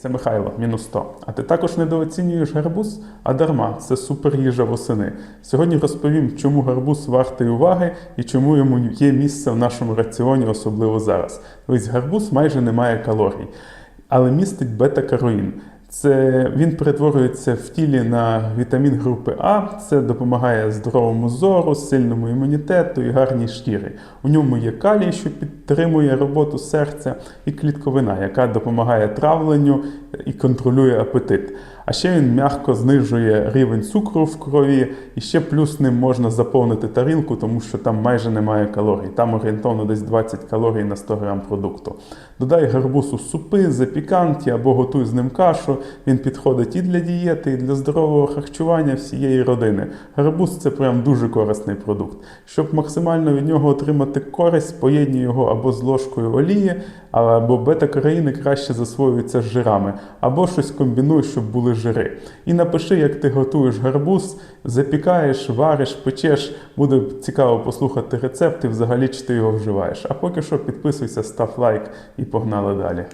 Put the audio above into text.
Це Михайло, мінус 100. А ти також недооцінюєш гарбуз? А дарма, це супер їжа восени. Сьогодні розповім, чому гарбуз вартий уваги і чому йому є місце в нашому раціоні, особливо зараз. Весь гарбуз майже не має калорій, але містить бета-кароїн. Це він перетворюється в тілі на вітамін групи А. Це допомагає здоровому зору, сильному імунітету і гарній шкірі. У ньому є калій, що підтримує роботу серця, і клітковина, яка допомагає травленню і контролює апетит. А ще він м'яко знижує рівень цукру в крові, і ще плюс ним можна заповнити тарілку, тому що там майже немає калорій. Там орієнтовно десь 20 калорій на 100 грам продукту. Додай гарбуз у супи, запіканті або готуй з ним кашу. Він підходить і для дієти, і для здорового харчування всієї родини. Гарбуз це прям дуже корисний продукт. Щоб максимально від нього отримати користь, поєднуй його або з ложкою олії, або бета-кароїни краще засвоюються з жирами, або щось комбінуй, щоб були жири. І напиши, як ти готуєш гарбуз, запікаєш, вариш, печеш. Буде цікаво послухати рецепт і взагалі чи ти його вживаєш. А поки що підписуйся, став лайк і погнали далі.